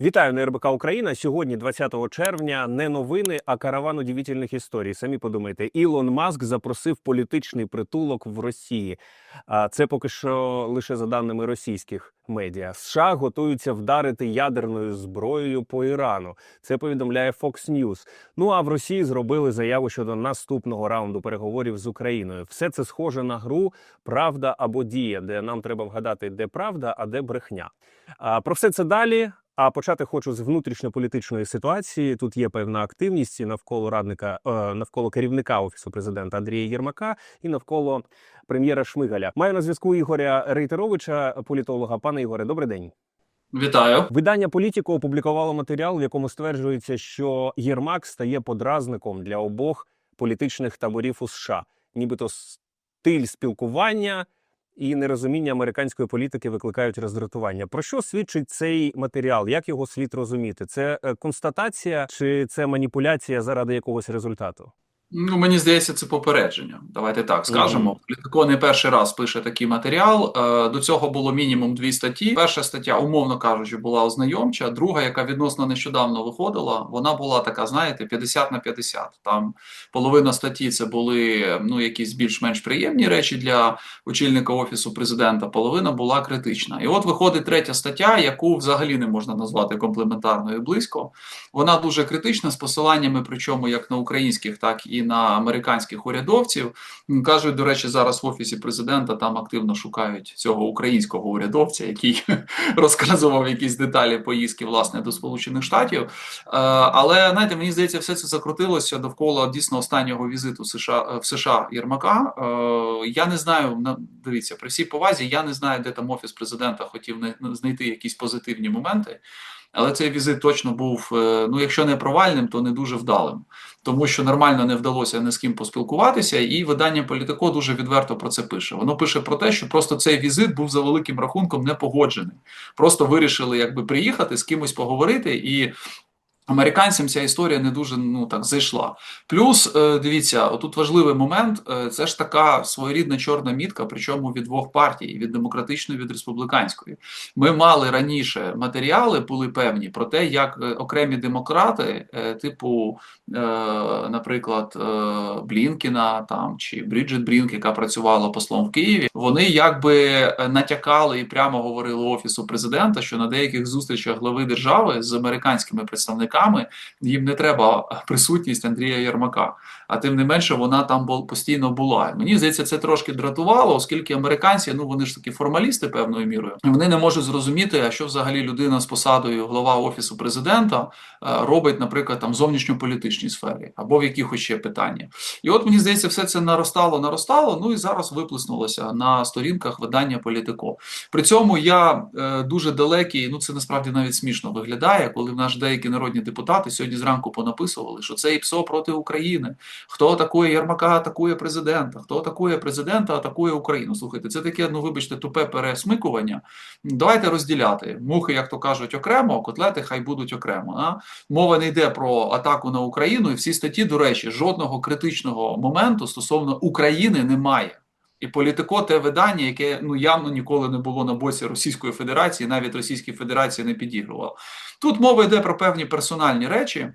Вітаю на РБК Україна. Сьогодні, 20 червня, не новини, а караван удивительних історій. Самі подумайте, Ілон Маск запросив політичний притулок в Росії. А це поки що лише за даними російських медіа. США готуються вдарити ядерною зброєю по Ірану. Це повідомляє Fox News. Ну а в Росії зробили заяву щодо наступного раунду переговорів з Україною. Все це схоже на гру Правда або дія, де нам треба вгадати, де правда, а де брехня. А про все це далі. А почати хочу з внутрішньополітичної ситуації. Тут є певна активність навколо радника, е, навколо керівника офісу президента Андрія Єрмака і навколо прем'єра Шмигаля. Маю на зв'язку Ігоря Рейтеровича, політолога. Пане Ігоре, добрий день. Вітаю. Видання Політіко опублікувало матеріал, в якому стверджується, що Єрмак стає подразником для обох політичних таборів у США, нібито стиль спілкування і нерозуміння американської політики викликають роздратування. Про що свідчить цей матеріал? Як його слід розуміти? Це е, констатація чи це маніпуляція заради якогось результату? Ну, мені здається, це попередження. Давайте так скажемо. Мгм. Політико не перший раз пише такий матеріал. Е, До цього було мінімум дві статті. Перша стаття, умовно кажучи, була ознайомча. Друга, яка відносно нещодавно виходила, вона була така, знаєте, 50 на 50. Там половина статті це були ну якісь більш-менш приємні речі для очільника офісу президента. Половина була критична. І от виходить третя стаття, яку взагалі не можна назвати комплементарною близько. Вона дуже критична з посиланнями, причому як на українських, так і на американських урядовців. Кажуть, до речі, зараз в офісі президента там активно шукають цього українського урядовця, який розказував якісь деталі поїздки власне до Сполучених Штатів. Е, Але знаєте, мені здається, все це закрутилося довкола дійсно останнього візиту США в США Єрмака. Е, Я не знаю, на- дивіться, при всій повазі, я не знаю, де там офіс президента хотів знайти якісь позитивні моменти. Але цей візит точно був, е, ну якщо не провальним, то не дуже вдалим, тому що нормально не вдалося ні з ким поспілкуватися, і видання Політико дуже відверто про це пише. Воно пише про те, що просто цей візит був за великим рахунком не погоджений. Просто вирішили якби приїхати з кимось поговорити і. Американцям ця історія не дуже ну так зайшла. Плюс е, дивіться, отут важливий момент. е, Це ж така своєрідна чорна мітка, причому від двох партій: від демократичної, від республіканської. Ми мали раніше матеріали, були певні про те, як е, окремі демократи, типу, наприклад, Блінкіна там чи Бріджит Брінк, яка працювала послом в Києві, вони якби натякали і прямо говорили офісу президента, що на деяких зустрічах глави держави з американськими представниками їм не треба присутність Андрія Єрмака. А тим не менше, вона там постійно була. Мені здається, це трошки дратувало, оскільки американці, ну вони ж такі формалісти певною мірою, вони не можуть зрозуміти, а що взагалі людина з посадою глава офісу президента е, робить, наприклад, там зовнішньополітичній сфері або в якихось ще питаннях. І от мені здається, все це наростало, наростало. Ну і зараз виплеснулося на сторінках видання Політико. При цьому я е, дуже далекий. Ну це насправді навіть смішно виглядає, коли в нас деякі народні депутати сьогодні зранку понаписували, що це ІПСО проти України. Хто атакує Єрмака, атакує президента. Хто атакує президента, атакує Україну. Слухайте, це таке, ну вибачте, тупе пересмикування. Давайте розділяти мухи, як то кажуть, окремо, котлети хай будуть окремо. А? Мова не йде про атаку на Україну, і всі статті, до речі, жодного критичного моменту стосовно України немає. І політико те видання, яке ну явно ніколи не було на боці Російської Федерації, навіть Російській Федерації не підігрувало. Тут мова йде про певні персональні речі.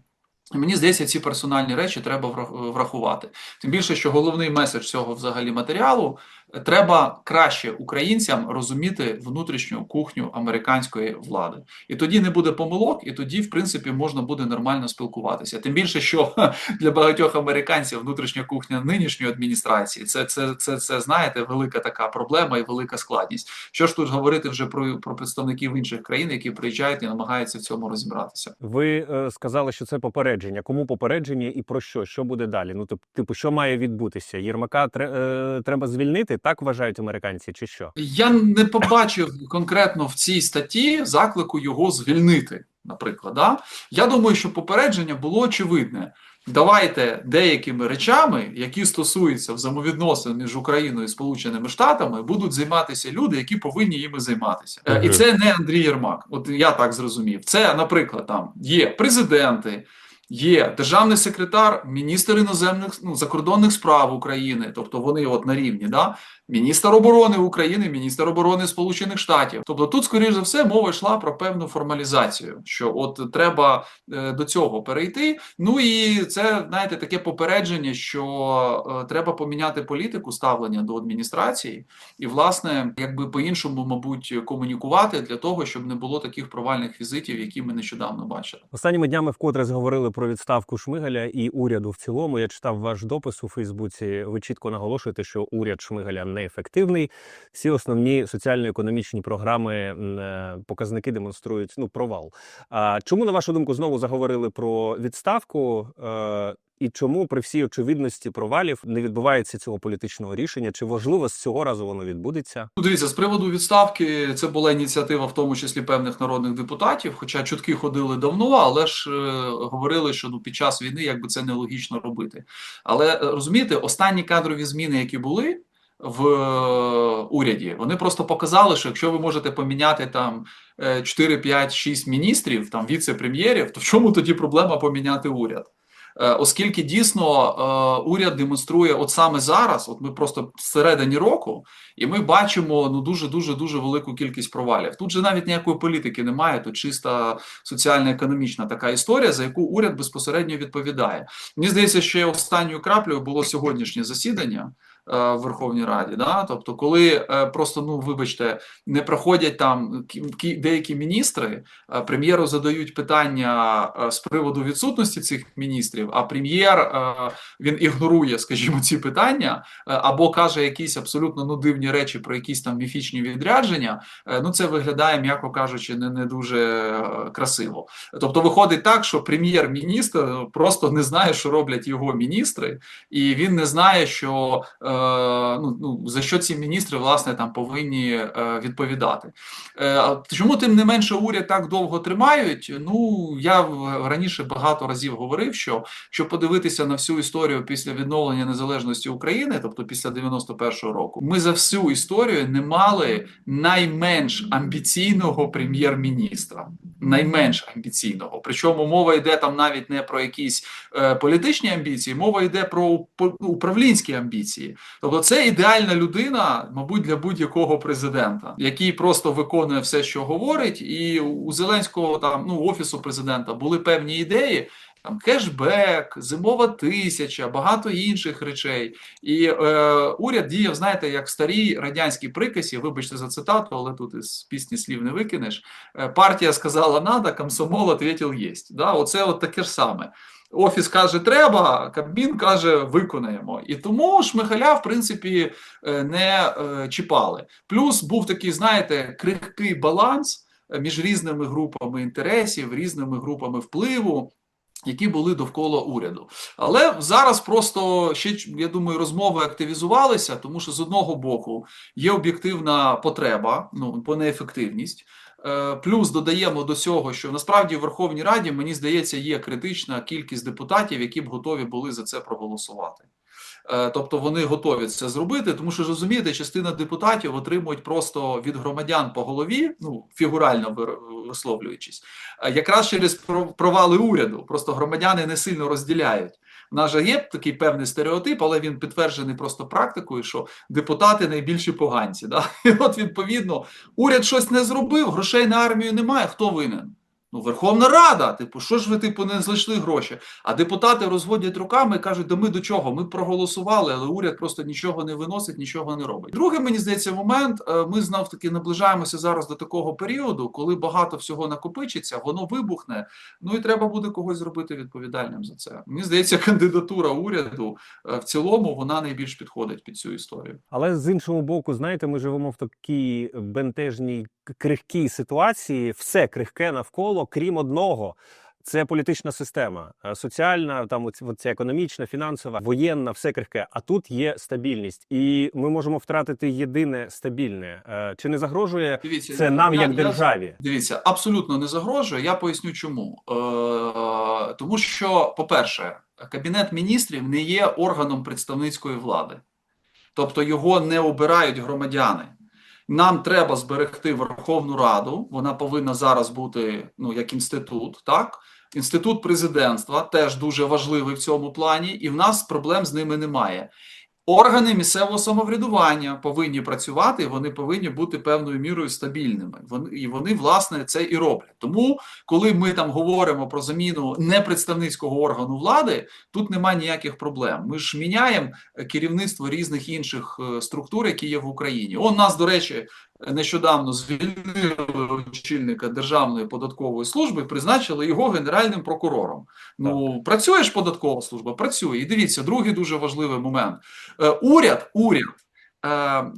Мені здається, ці персональні речі треба врахувати. Тим більше, що головний меседж цього взагалі матеріалу треба краще українцям розуміти внутрішню кухню американської влади. І тоді не буде помилок, і тоді, в принципі, можна буде нормально спілкуватися. Тим більше, що для багатьох американців внутрішня кухня нинішньої адміністрації це, це, це, це знаєте, велика така проблема і велика складність. Що ж тут говорити вже про, про представників інших країн, які приїжджають і намагаються в цьому розібратися. Ви е, сказали, що це попередження. Кому попередження і про що? Що буде далі? Ну, тип- типу, що має відбутися? Єрмака тре- е, треба звільнити, так вважають американці, чи що? Я не побачив конкретно в цій статті заклику його звільнити. Наприклад, да? я думаю, що попередження було очевидне. Давайте деякими речами, які стосуються взаємовідносин між Україною і Сполученими Штатами, будуть займатися люди, які повинні їми займатися. Е, І це не Андрій Єрмак. От я так зрозумів. Це, наприклад, там є президенти, є державний секретар, міністр іноземних ну, закордонних справ України, тобто вони от на рівні, да? Міністр оборони України, міністр оборони Сполучених Штатів. Тобто, тут, скоріш за все, мова йшла про певну формалізацію, що от треба е, до цього перейти. Ну і це знаєте таке попередження, що е, треба поміняти політику ставлення до адміністрації, і власне, якби по-іншому, мабуть, комунікувати для того, щоб не було таких провальних візитів, які ми нещодавно бачили. Останніми днями вкотре зговорили про відставку Шмигаля і уряду в цілому. Я читав ваш допис у Фейсбуці. Ви чітко наголошуєте, що уряд Шмигаля неефективний. Всі основні соціально-економічні програми е, показники демонструють ну провал. А чому на вашу думку знову заговорили про відставку? Е, і чому при всій очевидності провалів не відбувається цього політичного рішення? Чи важливо з цього разу воно відбудеться? Ну, дивіться, з приводу відставки, це була ініціатива, в тому числі певних народних депутатів. Хоча чутки ходили давно, але ж е, говорили, що ну під час війни якби це нелогічно робити. Але е, розумієте, останні кадрові зміни, які були в е, уряді, вони просто показали, що якщо ви можете поміняти там е, 4, 5, 6 міністрів, там віце-прем'єрів, то в чому тоді проблема поміняти уряд? Е, Оскільки дійсно е, уряд демонструє, от саме зараз, от ми просто всередині року, і ми бачимо ну дуже дуже дуже велику кількість провалів. Тут же навіть ніякої політики немає, тут чиста соціально-економічна така історія, за яку уряд безпосередньо відповідає. Мені здається, що останньою краплею було сьогоднішнє засідання. Е, В Верховній Раді, да, тобто, коли е, просто ну вибачте, не проходять там кі- кі- деякі міністри, е, прем'єру задають питання е, з приводу відсутності цих міністрів, а прем'єр е, він ігнорує, скажімо, ці питання е, або каже якісь абсолютно ну дивні речі про якісь там міфічні відрядження. е, Ну це виглядає, м'яко кажучи, не, не дуже е, красиво. Тобто, виходить так, що прем'єр-міністр е, просто не знає, що роблять його міністри, і він не знає, що е, ну, ну за що ці міністри власне там повинні е, відповідати. Е, чому тим не менше уряд так довго тримають? Ну я раніше багато разів говорив, що щоб подивитися на всю історію після відновлення незалежності України, тобто після 91-го року, ми за всю історію не мали найменш амбіційного прем'єр-міністра. Найменш амбіційного. Причому мова йде там навіть не про якісь е, політичні амбіції, мова йде про управлінські амбіції. Тобто, це ідеальна людина, мабуть, для будь-якого президента, який просто виконує все, що говорить, і у Зеленського там ну офісу президента були певні ідеї. Там кешбек, зимова тисяча, багато інших речей. І е, уряд діяв, знаєте, як в старій радянській приказі, вибачте за цитату, але тут із пісні слів не викинеш. Е, партія сказала надо, комсомол ответил єсть. Да, оце от таке ж саме. Офіс каже, треба, Кабмін каже, виконаємо. І тому Шмигаля, в принципі, е, не е, чіпали. Плюс був такий, знаєте, крихкий баланс е, між різними групами інтересів, різними групами впливу. Які були довкола уряду, але зараз просто ще я думаю, розмови активізувалися, тому що з одного боку є об'єктивна потреба, ну по неефективність. Е, Плюс додаємо до цього, що насправді в Верховній Раді мені здається є критична кількість депутатів, які б готові були за це проголосувати. Е, Тобто вони готові це зробити, тому що розумієте, частина депутатів отримують просто від громадян по голові, ну фігурально висловлюючись, е, якраз через провали уряду. Просто громадяни не сильно розділяють. У нас же є такий певний стереотип, але він підтверджений просто практикою, що депутати найбільші поганці. Да? І от відповідно уряд щось не зробив, грошей на армію немає. Хто винен? Ну, Верховна Рада, типу, що ж ви типу не знайшли гроші? А депутати розводять руками і кажуть, да ми до чого? Ми проголосували, але уряд просто нічого не виносить, нічого не робить. Другий, мені здається, момент. е, Ми знов таки наближаємося зараз до такого періоду, коли багато всього накопичиться, воно вибухне. Ну і треба буде когось зробити відповідальним за це. Мені здається, кандидатура уряду е, в цілому вона найбільш підходить під цю історію. Але з іншого боку, знаєте, ми живемо в такій бентежній крихкій ситуації. Все крихке навколо, крім одного. Це політична система, Е, соціальна, там оця економічна, фінансова, воєнна, все крихке. А тут є стабільність, і ми можемо втратити єдине стабільне. Е, Чи не загрожує Дивіться, це нам я- як я- державі? Дивіться, абсолютно не загрожує. Я поясню чому. Е, тому що, по-перше, кабінет міністрів не є органом представницької влади, тобто його не обирають громадяни. Нам треба зберегти Верховну Раду. Вона повинна зараз бути ну як інститут, так. Інститут президентства теж дуже важливий в цьому плані, і в нас проблем з ними немає. Органи місцевого самоврядування повинні працювати, вони повинні бути певною мірою стабільними. Вони і вони власне це і роблять. Тому, коли ми там говоримо про заміну непредставницького органу влади, тут немає ніяких проблем. Ми ж міняємо керівництво різних інших е, структур, які є в Україні. Он нас, до речі, нещодавно звільнили очільника Державної податкової служби, призначили його генеральним прокурором. Ну працює ж податкова служба, працює. І дивіться, другий дуже важливий момент. Е, уряд, уряд,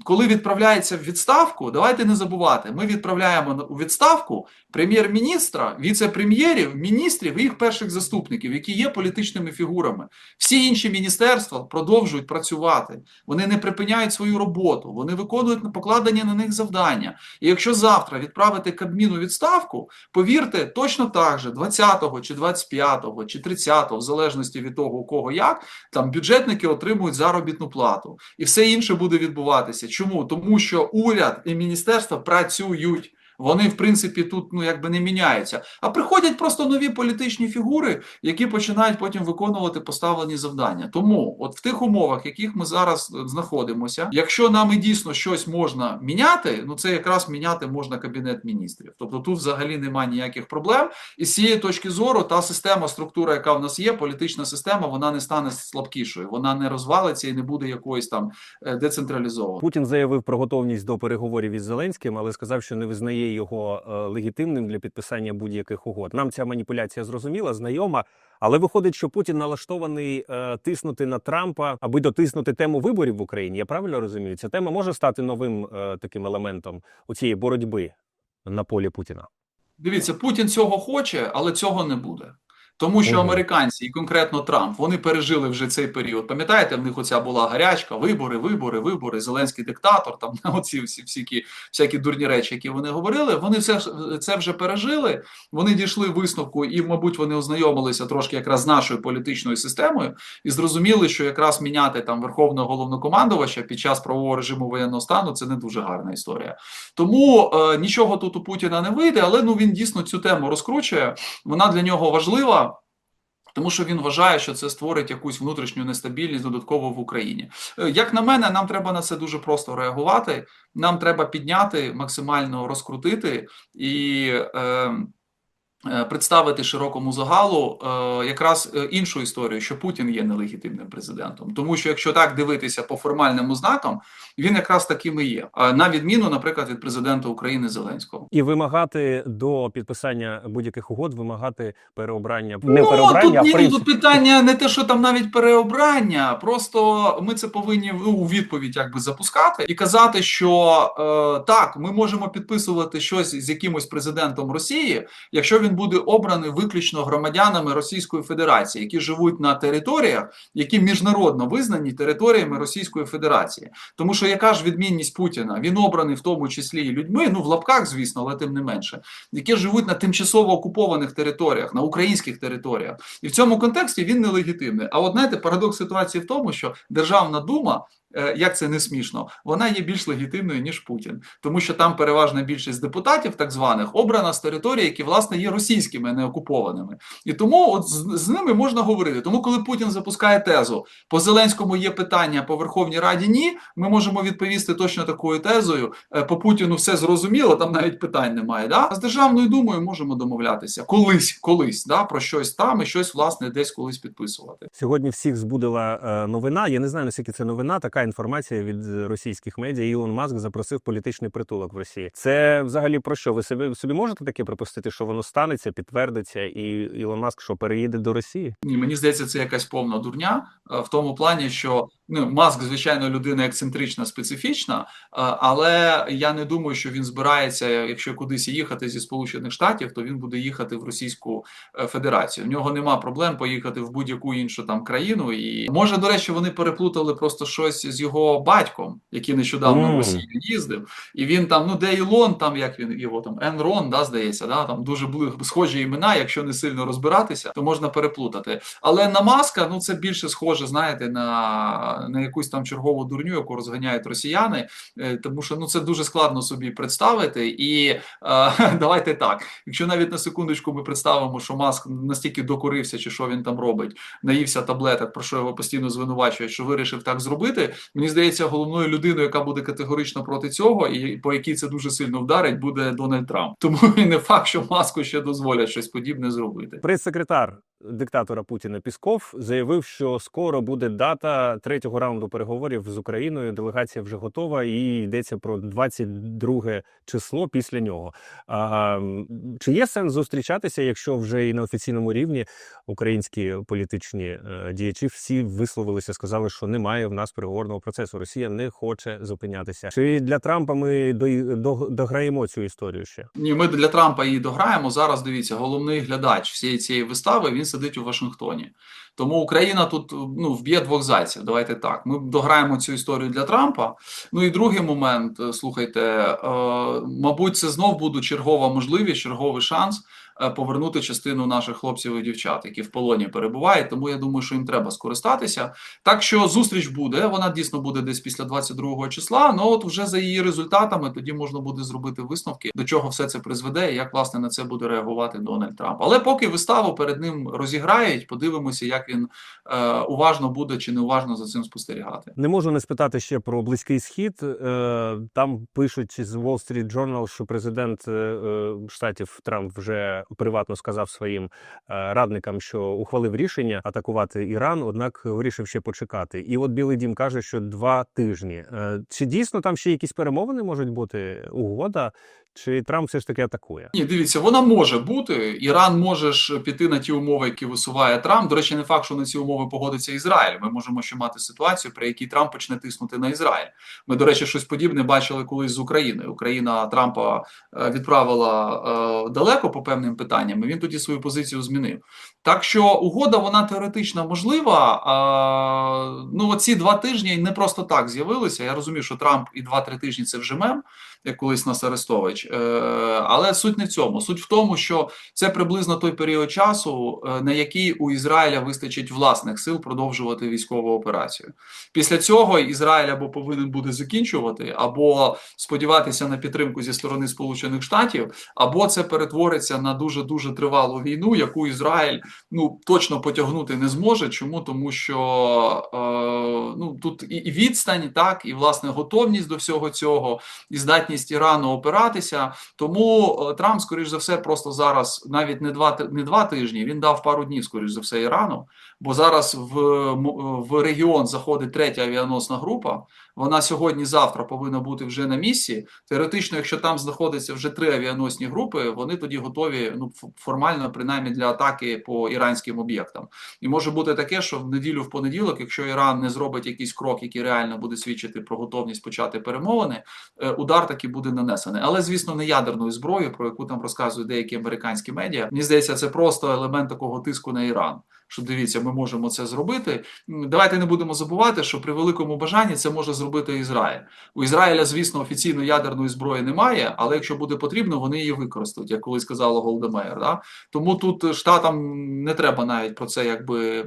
коли відправляється в відставку, давайте не забувати, ми відправляємо у відставку прем'єр-міністра, віце-прем'єрів, міністрів і їх перших заступників, які є політичними фігурами. Всі інші міністерства продовжують працювати. Вони не припиняють свою роботу, вони виконують покладені на них завдання. І якщо завтра відправити Кабмін у відставку, повірте, точно так же 20-го чи 25-го чи 30-го, в залежності від того, у кого як, там бюджетники отримують заробітну плату, і все інше буде відбуватися. Чому? Тому що уряд і міністерство працюють. Вони, в принципі, тут ну якби не міняються. А приходять просто нові політичні фігури, які починають потім виконувати поставлені завдання. Тому, от в тих умовах, в яких ми зараз е, знаходимося, якщо нам і дійсно щось можна міняти, ну це якраз міняти можна кабінет міністрів. Тобто тут взагалі немає ніяких проблем. І з цієї точки зору, та система, структура, яка в нас є, політична система, вона не стане слабкішою, вона не розвалиться і не буде якоюсь там е, децентралізованою. Путін заявив про готовність до переговорів із Зеленським, але сказав, що не визнає його е, легітимним для підписання будь-яких угод. Нам ця маніпуляція зрозуміла, знайома. Але виходить, що Путін налаштований е, тиснути на Трампа, аби дотиснути тему виборів в Україні. Я правильно розумію? Ця тема може стати новим е, таким елементом у цієї боротьби на полі Путіна. Дивіться, Путін цього хоче, але цього не буде. Тому що американці і конкретно Трамп вони пережили вже цей період. Пам'ятаєте, в них оця була гарячка, вибори, вибори, вибори, зеленський диктатор. Там оці всі всякі, всякі дурні речі, які вони говорили. Вони все це вже пережили. Вони дійшли висновку, і, мабуть, вони ознайомилися трошки якраз з нашою політичною системою і зрозуміли, що якраз міняти там верховного головнокомандувача під час правового режиму воєнного стану це не дуже гарна історія. Тому е, нічого тут у Путіна не вийде, але ну він дійсно цю тему розкручує. Вона для нього важлива. Тому що він вважає, що це створить якусь внутрішню нестабільність додатково в Україні. Е, Як на мене, нам треба на це дуже просто реагувати. Нам треба підняти, максимально розкрутити і е, е, представити широкому загалу е, якраз іншу історію, що Путін є нелегітимним президентом. Тому що якщо так дивитися по формальним ознакам, він якраз таким і є. А на відміну, наприклад, від президента України Зеленського. І вимагати до підписання будь-яких угод, вимагати переобрання не ну, переобрання, тут, а ні, ну, принципі. тут питання не те, що там навіть переобрання. Просто ми це повинні ну, у відповідь якби запускати і казати, що е, так, ми можемо підписувати щось з якимось президентом Росії, якщо він буде обраний виключно громадянами Російської Федерації, які живуть на територіях, які міжнародно визнані територіями Російської Федерації. Тому що яка ж відмінність Путіна? Він обраний в тому числі і людьми, ну в лапках, звісно, але тим не менше, які живуть на тимчасово окупованих територіях, на українських територіях. І в цьому контексті він нелегітимний. А от знаєте, парадокс ситуації в тому, що Державна дума. Е, Як це не смішно, вона є більш легітимною ніж Путін, тому що там переважна більшість депутатів, так званих, обрана з території, які власне є російськими, не окупованими. І тому от з, з ними можна говорити. Тому, коли Путін запускає тезу, по Зеленському є питання, по Верховній Раді ні. Ми можемо відповісти точно такою тезою. Е, По Путіну все зрозуміло, там навіть питань немає. Да? З державною думою можемо домовлятися колись, колись, да, про щось там і щось власне десь колись підписувати. Сьогодні всіх збудила е, новина. Я не знаю наскільки це новина. Така інформація від е, російських медіа. Ілон Маск запросив політичний притулок в Росії. Це взагалі про що? Ви собі собі можете таке припустити, що воно станеться, підтвердиться, і Ілон Маск що переїде до Росії? Ні, мені здається, це якась повна дурня е, в тому плані, що ну Маск, звичайно, людина ексцентрична, специфічна, е, але я не думаю, що він збирається, якщо кудись їхати зі Сполучених Штатів, то він буде їхати в Російську е, Федерацію. В нього нема проблем поїхати в будь-яку іншу там країну. І може, до речі, вони переплутали просто щось з його батьком, який нещодавно в Росію їздив, і він там, ну де Ілон, там як він його там Енрон, да, здається, да, там дуже схожі імена. Якщо не сильно розбиратися, то можна переплутати. Але на маска, ну це більше схоже, знаєте, на на, якусь там чергову дурню, яку розганяють росіяни, е, тому що ну це дуже складно собі представити. І е, давайте так, якщо навіть на секундочку ми представимо, що Маск настільки докурився, чи що він там робить, наївся таблеток, про що його постійно звинувачують, що вирішив так зробити. Мені здається, головною людиною, яка буде категорично проти цього, і по якій це дуже сильно вдарить, буде Дональд Трамп. Тому і не факт, що маску ще дозволять щось подібне зробити. Прес-секретар диктатора Путіна Пісков заявив, що скоро буде дата третього раунду переговорів з Україною. Делегація вже готова, і йдеться про 22 число після нього. А, чи є сенс зустрічатися, якщо вже і на офіційному рівні українські політичні е, діячі всі висловилися, сказали, що немає в нас переговорного процесу. Росія не хоче зупинятися. Чи для Трампа ми до, до, дограємо цю історію ще? Ні, ми для Трампа її дограємо. Зараз дивіться, головний глядач всієї цієї вистави він сидить у Вашингтоні. Тому Україна тут ну вб'є двох зайців. Давайте так. Ми дограємо цю історію для Трампа. Ну і другий момент, е, слухайте, е, мабуть, це знов буде чергова можливість, черговий шанс повернути частину наших хлопців і дівчат, які в полоні перебувають. Тому я думаю, що їм треба скористатися. Так що зустріч буде. Вона дійсно буде десь після 22 числа. Ну от вже за її результатами тоді можна буде зробити висновки, до чого все це призведе, і як власне на це буде реагувати Дональд Трамп. Але поки виставу перед ним розіграють, подивимося, як він е, уважно буде чи неуважно за цим спостерігати. Не можу не спитати ще про близький схід. Е, Там пишуть з Wall Street Journal, що президент е, е, штатів Трамп вже приватно сказав своїм е, радникам, що ухвалив рішення атакувати Іран, однак вирішив ще почекати. І от Білий Дім каже, що два тижні. Е, Чи дійсно там ще якісь перемовини можуть бути? Угода, чи Трамп все ж таки атакує? Ні, дивіться, вона може бути. Іран може ж піти на ті умови, які висуває Трамп. До речі, не факт, що на ці умови погодиться Ізраїль. Ми можемо ще мати ситуацію, при якій Трамп почне тиснути на Ізраїль. Ми, до речі, щось подібне бачили колись з України. Україна Трампа е, відправила е, далеко по певним питанням. і Він тоді свою позицію змінив. Так що угода вона теоретично можлива. А, ну, оці два тижні не просто так з'явилися. Я розумію, що Трамп і два-три тижні це вже мем, як колись нас Арестович. Е, але суть не в цьому. Суть в тому, що це приблизно той період часу, е, на який у Ізраїля вистачить власних сил продовжувати військову операцію. Після цього Ізраїль або повинен буде закінчувати, або сподіватися на підтримку зі сторони Сполучених Штатів, або це перетвориться на дуже дуже тривалу війну, яку Ізраїль ну точно потягнути не зможе. Чому тому, що е, ну тут і, відстань, так і власне готовність до всього цього, і здатність Ірану опиратися. Тому е, Трамп, скоріш за все, просто зараз навіть не два не два тижні. Він дав пару днів, скоріш за все, Ірану. Бо зараз в, в регіон заходить третя авіаносна група. Вона сьогодні-завтра повинна бути вже на місці. Теоретично, якщо там знаходиться вже три авіаносні групи, вони тоді готові ну формально, принаймні для атаки по іранським об'єктам. І може бути таке, що в неділю в понеділок, якщо Іран не зробить якийсь крок, який реально буде свідчити про готовність почати перемовини, е, удар таки буде нанесений. Але звісно, не ядерною зброєю, про яку там розказують деякі американські медіа. Мені здається, це просто елемент такого тиску на Іран. Що дивіться, ми можемо це зробити. Давайте не будемо забувати, що при великому бажанні це може зробити Ізраїль. У Ізраїля, звісно, офіційно ядерної зброї немає, але якщо буде потрібно, вони її використають, як колись сказала Голдемейр. Да? Тому тут штатам не треба навіть про це якби е,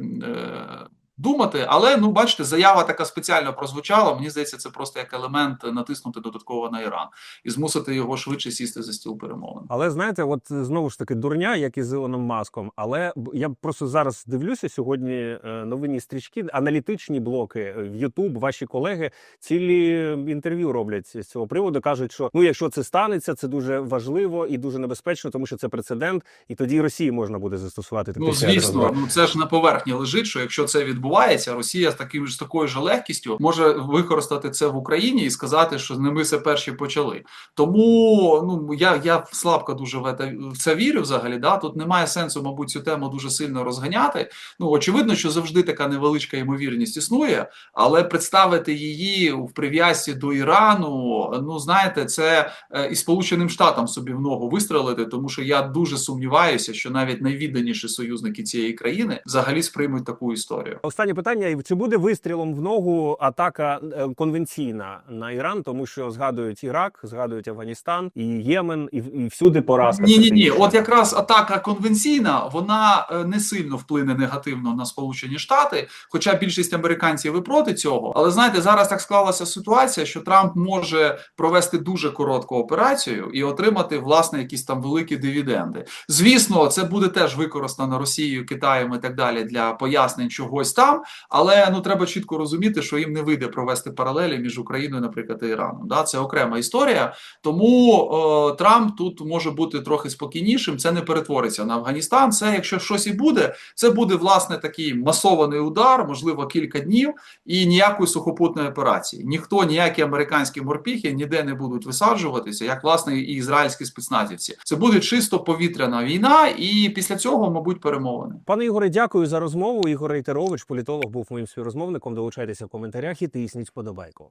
думати. Але ну бачите, заява така спеціально прозвучала. Мені здається, це просто як елемент натиснути додатково на Іран і змусити його швидше сісти за стіл перемовин. Але знаєте, от знову ж таки дурня, як і з Ілоном Маском. Але я просто зараз дивлюся сьогодні е, новинні стрічки, аналітичні блоки е, в YouTube, Ваші колеги цілі інтерв'ю роблять з цього приводу. кажуть, що ну, якщо це станеться, це дуже важливо і дуже небезпечно, тому що це прецедент, і тоді Росії можна буде застосувати Ну звісно, ну це ж на поверхні лежить. Що якщо це відбувається, Росія з таким ж такою ж легкістю може використати це в Україні і сказати, що не ми це перші почали. Тому ну я, я слабко дуже в це, в це вірю. Взагалі, да тут немає сенсу, мабуть, цю тему дуже сильно розганяти. Ну очевидно, що завжди така невеличка ймовірність існує, але представити її в прив'язці до Ірану, ну знаєте, це е, і Сполученим Штатам собі в ногу вистрелити, тому що я дуже сумніваюся, що навіть найвідданіші союзники цієї країни взагалі сприймуть таку історію. Останнє питання: чи буде вистрілом в ногу атака е, конвенційна на Іран, тому що згадують Ірак, згадують Афганістан і Ємен, і, і всюди поразка. Ні, ні, ні. От якраз атака конвенційна, вона е, не сильно вплине негативно на Сполучені Штати, хоча більшість американців і проти цього. Але знаєте, зараз так склалася ситуація, що Трамп може провести дуже коротку операцію і отримати власне якісь там великі дивіденди. Звісно, це буде теж використано Росією, Китаєм і так далі для пояснень чогось там. Але ну треба чітко розуміти, що їм не вийде провести паралелі між Україною, наприклад, і Іраном. Да, це окрема історія. Тому е, Трамп тут може бути трохи спокійнішим. Це не перетвориться на Афганістан. Це якщо щось і буде, це буде власне такий масований удар, можливо, кілька днів, і ніякої сухопутної операції. Ніхто, ніякі американські морпіхи ніде не будуть висаджуватися, як власне і ізраїльські спецназівці. Це буде чисто повітряна війна, і після цього, мабуть, перемовини. Пане Ігоре, дякую за розмову. Ігор Рейтерович, політолог, був моїм співрозмовником. Долучайтеся в коментарях і тисніть вподобайку.